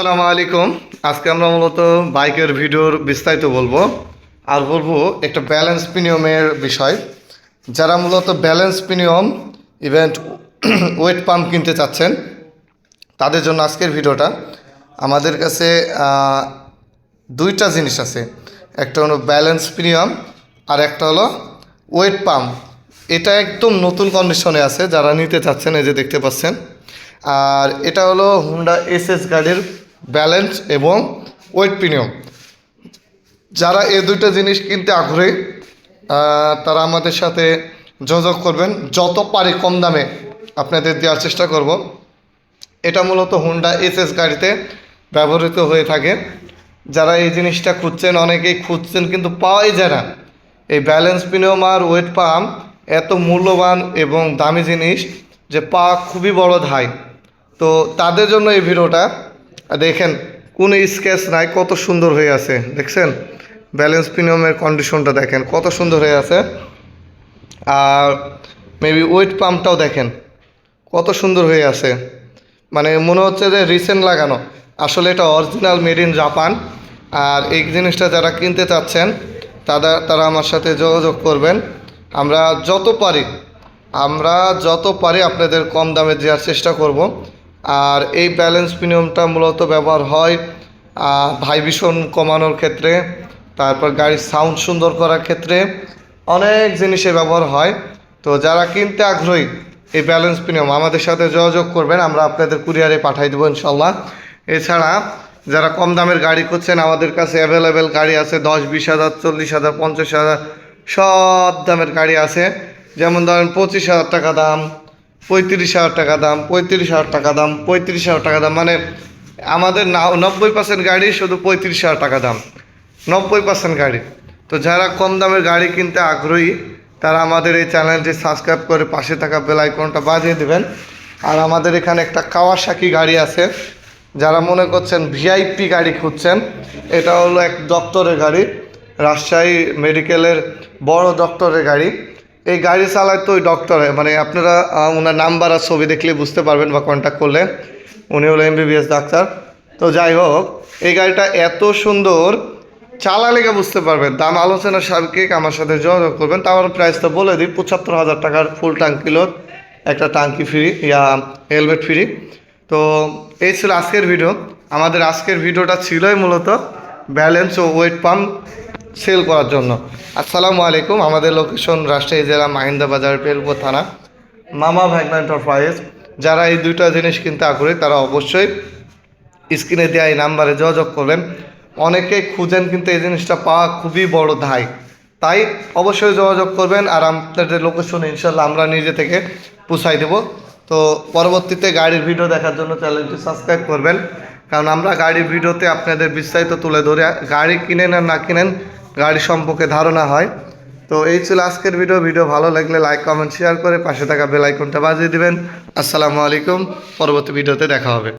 আসসালামু আলাইকুম। আজকে আমরা মূলত বাইকের ভিডিওর বিস্তারিত বলব। আর বলব একটা ব্যালেন্স প্রিমিয়ামের বিষয়। যারা মূলত balance premium event weight pump কিনতে চাচ্ছেন, তাদের জন্য আজকের ভিডিওটা। আমাদের কাছে দুইটা জিনিস আছে। একটা হলো ব্যালেন্স প্রিমিয়াম আর একটা হলো ওয়েট পাম্প এটা একদম নতুন কন্ডিশনে আছে, যারা নিতে চাচ্ছেন, এই যে দেখতে পাচ্ছেন। আর এটা হলো হুন্ডা এস এস গাড়ির ব্যালেন্স এবং ওয়েট প্রিমিয়াম যারা এই দুইটা জিনিস কিনতে আগ্রহী তারা আমাদের সাথে যোগাযোগ করবেন। যত পারি কম দামে আপনাদের দেওয়ার চেষ্টা করব। এটা মূলত হুন্ডা এস এস গাড়িতে ব্যবহৃত হয়ে থাকে। যারা এই জিনিসটা খুঁজছেন, অনেকেই খুঁজছেন কিন্তু পাওয়াই যায় না। এই ব্যালেন্স প্রিমিয়াম আর ওয়েট পাম্প এত মূল্যবান এবং দামি জিনিস যে পাওয়া খুবই বড় ধাই তো তাদের জন্য এই ভিডিওটা দেখেন, কোনো স্কেচ নাই, কত সুন্দর হয়ে আছে, দেখছেন? ব্যালেন্স প্রিমিয়ামের কন্ডিশনটা দেখেন, কত সুন্দর হয়ে আছে। আর মেবি ওয়েট পাম্পটাও দেখেন, কত সুন্দর হয়ে আছে। মানে মনে হচ্ছে যে রিসেন্ট লাগানো। আসলে এটা অরিজিনাল মেড ইন জাপান আর এই জিনিসটা যারা কিনতে চাচ্ছেন, তারা তারা আমার সাথে যোগাযোগ করবেন। আমরা যত পারি, আমরা যত পারি আপনাদের কম দামে দেওয়ার চেষ্টা করব। আর এই ব্যালেন্স প্রিমিয়ামটা মূলত ব্যবহার হয় ভাইব্রেশন কমানোর ক্ষেত্রে, তারপর গাড়ির সাউন্ড সুন্দর করার ক্ষেত্রে অনেক জিনিসে ব্যবহার হয়। তো যারা কিনতে আগ্রহী, এই ব্যালেন্স প্রিমিয়াম আমাদের সাথে যোগাযোগ করবেন, আমরা আপনাদের কুরিয়ারে পাঠাই দেবো ইনশাল্লাহ এছাড়া যারা কম দামের গাড়ি করছেন আমাদের কাছে অ্যাভেলেবেল গাড়ি আছে, দশ, বিশ হাজার, চল্লিশ হাজার, পঞ্চাশ হাজার, সব দামের গাড়ি আছে। যেমন ধরেন পঁচিশ হাজার টাকা দাম পঁয়ত্রিশ হাজার টাকা দাম, পঁয়ত্রিশ হাজার টাকা দাম, পঁয়ত্রিশ হাজার টাকা দাম। মানে আমাদের নব্বই পার্সেন্ট গাড়ি শুধু পঁয়ত্রিশ হাজার টাকা দাম। নব্বই পার্সেন্ট গাড়ি। তো যারা কম দামের গাড়ি কিনতে আগ্রহী, তারা আমাদের এই চ্যানেলটি সাবস্ক্রাইব করে পাশে থাকা বেল আইকনটা বাজিয়ে দেবেন। আর আমাদের এখানে একটা কাওয়াসাকি গাড়ি আছে। যারা মনে করছেন ভিআইপি গাড়ি খুঁজছেন, এটা হলো এক দপ্তরের গাড়ি। রাজশাহী মেডিকেলের বড় দপ্তরের গাড়ি। এই গাড়ি চালায় তো ওই ডক্টরে মানে আপনারা ওনার নাম্বার আর ছবি দেখলে বুঝতে পারবেন বা কন্ট্যাক্ট করলে। উনি হলো এমবিবিএস ডাক্তার তো যাই হোক, এই গাড়িটা এত সুন্দর চালালে গা বুঝতে পারবেন। দাম আলোচনা সার্কিক আমার সাথে যোগাযোগ করবেন। তার প্রাইসটা বলে দিই, পঁচাত্তর হাজার টাকার ফুল টাঙ্কিলোর একটা টাঙ্কি ফ্রি ইয়া হেলমেট ফ্রি তো এই ছিল আজকের ভিডিও আমাদের আজকের ভিডিওটা ছিলই মূলত ব্যালেন্স ও ওয়েট পাম্প সেল করার জন্য। আসসালামু আলাইকুম, আমাদের লোকেশন রাজশাহী জেলা মাহিন্দা বাজার পেলপুর থানা, মামা ভ্যাগনা এন্টারপ্রাইজ যারা এই দুইটা জিনিস কিনতে আগ্রহী, তারা অবশ্যই স্ক্রিনে দেওয়া এই নাম্বারে যোগাযোগ করবেন। অনেকে খুঁজেন কিন্তু এই জিনিসটা পাওয়া খুবই বড় ধাই তাই অবশ্যই যোগাযোগ করবেন আর আপনাদের লোকেশন ইনশাল্লাহ আমরা নিজে থেকে পুষাই দেব। তো পরবর্তীতে গাড়ির ভিডিও দেখার জন্য চ্যানেলটি সাবস্ক্রাইব করবেন। কারণ আমরা গাড়ির ভিডিওতে আপনাদের বিস্তারিত তুলে ধরে, গাড়ি কিনেন আর না কিনেন গাড়ি সম্পর্কে ধারণা হয়। তো এই ছিল আজকের ভিডিও। ভিডিও ভালো লাগলে লাইক কমেন্ট শেয়ার করে পাশে থাকা বেল আইকনটা বাজিয়ে দেবেন। আসসালামু আলাইকুম। পরবর্তী ভিডিওতে দেখা হবে।